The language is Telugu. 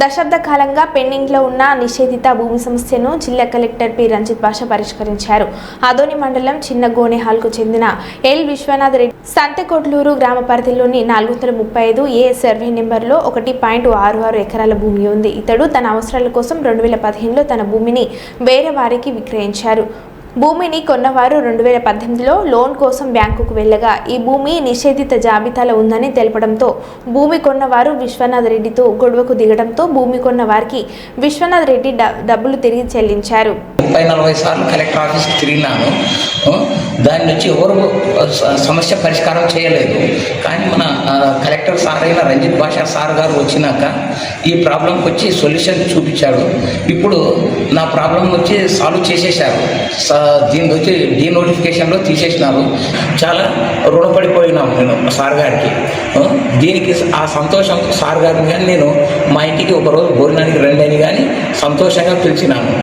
దశాబ్ద కాలంగా పెండింగ్లో ఉన్న నిషేధిత భూమి సమస్యను జిల్లా కలెక్టర్ పి. రంజిత్ భాష పరిష్కరించారు. ఆదోని మండలం చిన్న గోనెహాల్కు చెందిన ఎల్. విశ్వనాథ్ రెడ్డి సంతకొడ్లూరు గ్రామ పరిధిలోని నాలుగు వందల ముప్పై ఐదు ఏ సర్వే నెంబర్లో ఒకటి పాయింట్ ఆరు ఆరు ఎకరాల భూమి ఉంది. ఇతడు తన అవసరాల కోసం రెండు వేల పదిహేనులో తన భూమిని వేరే వారికి విక్రయించారు. భూమిని కొన్నవారు రెండు వేల పద్దెనిమిదిలో లోన్ కోసం బ్యాంకుకు వెళ్ళగా ఈ భూమి నిషేధిత జాబితాలో ఉందని తెలపడంతో భూమి కొన్నవారు విశ్వనాథ్ రెడ్డితో గొడవకు దిగడంతో భూమి కొన్న వారికి విశ్వనాథ్ రెడ్డి డబ్బులు తిరిగి చెల్లించారు. ముప్పై నలభై సార్లు కలెక్టర్ ఆఫీస్ తిరిగినాను. దాని నుంచి ఎవరు సమస్య పరిష్కారం చేయలేదు. కానీ మన కలెక్టర్ సార్ అయిన రంజిత్ భాషా సార్ గారు వచ్చినాక ఈ ప్రాబ్లంకి వచ్చి సొల్యూషన్ చూపించాడు. ఇప్పుడు ప్రాబ్లం వచ్చి సాల్వ్ చేసేసారు దీని వచ్చి డీ నోటిఫికేషన్లో తీసేసినారు. చాలా రుణపడిపోయినాము నేను సార్ గారికి. దీనికి ఆ సంతోషం సార్ గారిని కానీ నేను మా ఇంటికి ఒకరోజు భోజనానికి రండి అని కానీ సంతోషంగా పిలిచినాను.